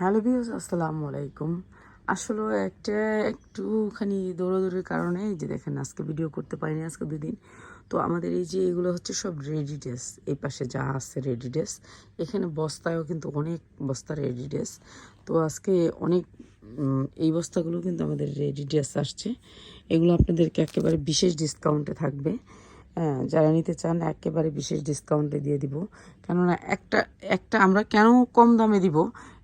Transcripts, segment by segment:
Hello বিয়স আসসালামু আলাইকুম। আসলে একটা একটুখানি দৌড়াদৌড়ির কারণে এই যে দেখেন, আজকে ভিডিও করতে পারিনি আজকে দুদিন। তো আমাদের এই যে এগুলো হচ্ছে সব রেডি ড্রেস এই পাশে যা আছে রেডি ড্রেস এখানে বস্তায়ও কিন্তু অনেক বস্তা রেডি ড্রেস তো আজকে অনেক এই বস্তাগুলো কিন্তু আমাদের রেডি ড্রেস আসছে। এগুলো আপনাদেরকে একেবারে বিশেষ ডিসকাউন্টে থাকবে। হ্যাঁ যারা নিতে চান একেবারে বিশেষ ডিসকাউন্টে দিয়ে দিব। কেননা একটা একটা আমরা কেন কম দামে দিব?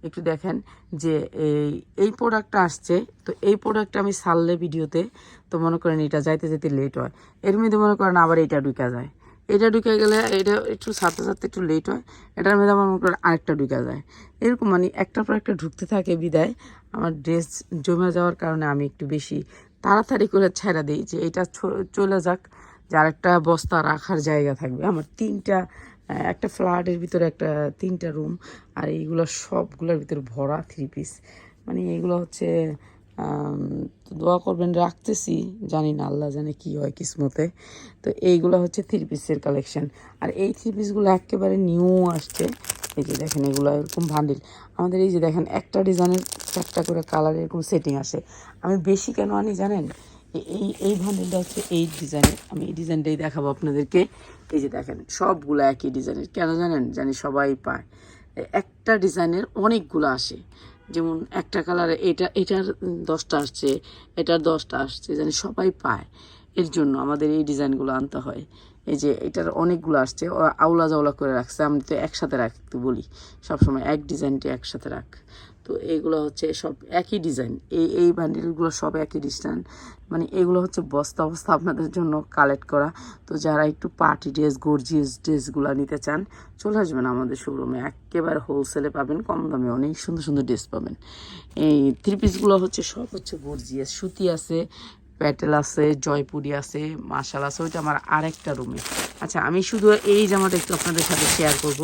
একটু দেখেন যে এই এই প্রোডাক্টটা আসছে, তো এই প্রোডাক্টটা আমি সারলে ভিডিওতে তো মনে করেন এটা যাইতে যেতে লেট হয়। এর মধ্যে মনে করেন আবার এটা ঢুকা যায়। এটা ঢুকে গেলে এটা একটু সাথে সাথে একটু লেট হয়, এটার মধ্যে আমার মনে করেন আরেকটা ঢুকা যায়। এরকম মানে একটার পর একটা ঢুকতে থাকে বিদায়, আমার ড্রেস জমে যাওয়ার কারণে আমি একটু বেশি তাড়াতাড়ি করে ছেড়া দিই যে এটা চলে যাক। যার একটা বস্তা রাখার জায়গা থাকবে। আমার তিনটা একটা ফ্ল্যাটের ভিতরে একটা তিনটা রুম, আর এইগুলো সবগুলোর ভিতরে ভরা থ্রি পিস মানে এগুলো হচ্ছে দোয়া করবেন রাখতেছি, জানি না আল্লাহ জানে কি হয় কিসমতে। তো এইগুলো হচ্ছে থ্রি পিসের কালেকশন আর এই থ্রি পিসগুলো একেবারে নিউ আসছে। এই যে দেখেন এগুলো এরকম ভান্ডিল আমাদের এই যে দেখেন একটা ডিজাইনের চারটা করে কালার এরকম সেটিং আসে। আমি বেশি কেন আনি জানেন? এই এই ভান্ডেলটা হচ্ছে এই ডিজাইনের আমি এই ডিজাইনটাই দেখাবো আপনাদেরকে। এই যে দেখেন, সবগুলো একই ডিজাইনের কেন জানেন? জানি সবাই পায়। একটা ডিজাইনের অনেকগুলো আসে। যেমন একটা কালারে এটা, এটার দশটা আসছে, এটার দশটা আসছে, জানি সবাই পায়। এর জন্য আমাদের এই ডিজাইনগুলো আনতে হয়। এই যে এটার অনেকগুলো আসছে ও আউলা জাউলা করে রাখছে, আমি তো একসাথে রাখ রাখতে বলি। সবসময় এক ডিজাইনটি একসাথে রাখ। তো এইগুলো হচ্ছে সব একই ডিজাইন, এই এই বান্ডিলগুলো সব একই ডিজাইন। মানে এগুলো হচ্ছে বস্তা বস্তা আপনাদের জন্য কালেক্ট করা। তো যারা একটু পার্টি ড্রেস গর্জিয়াস ড্রেসগুলো নিতে চান, চলে আসবেন আমাদের শোরুমে একেবারে হোলসেলে পাবেন, কম দামে অনেক সুন্দর সুন্দর ড্রেস পাবেন। এই থ্রি পিসগুলো হচ্ছে সব হচ্ছে গর্জিয়াস সুতি আছে প্যাটেল আছে, জয়পুরি আছে, মার্শাল আছে, ওইটা আমার আরেকটা রুমে। আচ্ছা আমি শুধু এই জামাটা একটু আপনাদের সাথে শেয়ার করব।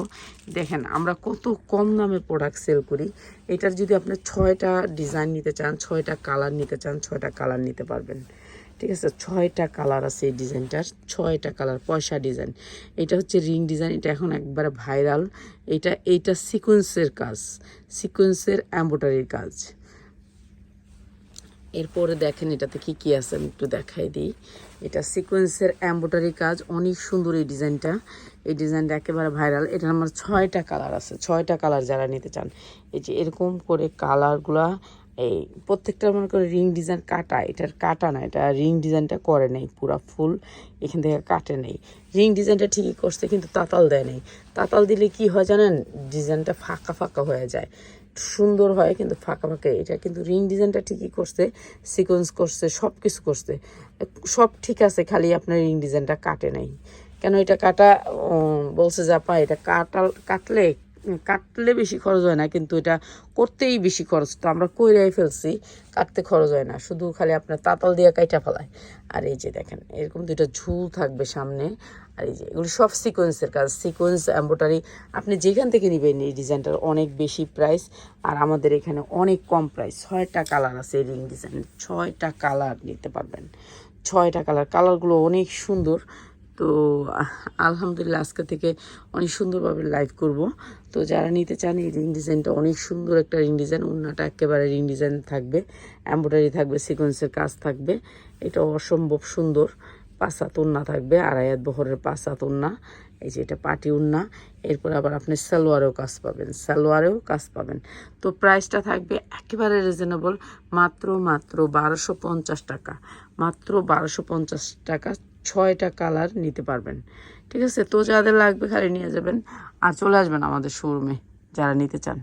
দেখেন, আমরা কত কম দামে প্রোডাক্ট সেল করি। এটার যদি আপনি ছয়টা ডিজাইন নিতে চান, ছয়টা কালার নিতে চান, ছয়টা কালার নিতে পারবেন। ঠিক আছে? ছয়টা কালার আছে এই ডিজাইনটার ছয়টা কালার পয়সা ডিজাইন এটা হচ্ছে রিং ডিজাইন এটা এখন একবারে ভাইরাল এটা, এইটা সিকোয়েন্সের কাজ সিকোয়েন্সের এম্বোটারির কাজ। এরপরে দেখেন এটাতে কি কি আছে, আমি একটু দেখাই দিই। এটা সিকোয়েন্সের এম্বোটারি কাজ, অনেক সুন্দর এই ডিজাইনটা। এই ডিজাইনটা একেবারে ভাইরাল এটা আমার ছয়টা কালার আছে, ছয়টা কালার যারা নিতে চান। এই যে এরকম করে কালারগুলা এই প্রত্যেকটা মনে করে রিং ডিজাইন কাটা, এটার কাটা না, এটা রিং ডিজাইনটা করে নেই, পুরা ফুল এখান থেকে কাটে নেই। রিং ডিজাইনটা ঠিকই করছে, কিন্তু তাতাল দেয় নেই। তাতাল দিলে কি হয় জানেন? ডিজাইনটা ফাঁকা ফাঁকা হয়ে যায়। সুন্দর হয়, কিন্তু ফাঁকা ফাঁকা এটা। কিন্তু রিং ডিজাইনটা ঠিকই করছে সিকোয়েন্স করছে সব কিছু করছে। সব ঠিক আছে, খালি আপনার রিং ডিজাইনটা কাটে নাই। কেন এটা কাটা? বলছে যে, আপা, এটা কাটাল, কাটলে কাটলে বেশি খরচ হয় না, কিন্তু এটা করতেই বেশি খরচ। তো আমরা কইরাই ফেলছি, কাটতে খরচ হয় না, শুধু খালি আপনার তাতাল দিয়ে কাইটা ফেলায়। আর এই যে দেখেন, এরকম দুইটা ঝুল থাকবে সামনে। আর এই যে, এগুলো সব সিকোয়েন্সের কাজ। সিকোয়েন্স এম্বোটারি আপনি যেখান থেকে নেবেন এই ডিজাইনটার অনেক বেশি প্রাইস আর আমাদের এখানে অনেক কম প্রাইস ছয়টা কালার আছে এই রিং ডিজাইন ছয়টা কালার নিতে পারবেন। ছয়টা কালার কালারগুলো অনেক সুন্দর। তো আলহামদুলিল্লাহ আজকে থেকে অনেক সুন্দরভাবে লাইভ করব। তো যারা নিতে চান, এই রিং ডিজাইনটা অনেক সুন্দর একটা রিং ডিজাইন অন্যটা একেবারে রিং ডিজাইন থাকবে এম্ব্রয়ডারি থাকবে সিকোয়েন্সের কাজ থাকবে। এটা অসম্ভব সুন্দর পাঁচাত উন্না থাকবে আড়াইয়াত বহরের পাঁচাত উন্না এই যে এটা পাটি উন্না এরপর আবার আপনি সালোয়ারেও কাজ পাবেন, সালোয়ারেও কাজ পাবেন। তো প্রাইসটা থাকবে একেবারে রিজনেবল মাত্র মাত্র বারোশো পঞ্চাশ টাকা, মাত্র বারোশো পঞ্চাশ টাকা ছয়টা কালার নিতে পারবেন। ঠিক আছে? তো যাদের লাগবে খালি নিয়ে যাবেন। আর চলে আসবেন আমাদের শোরুমে যারা নিতে চান।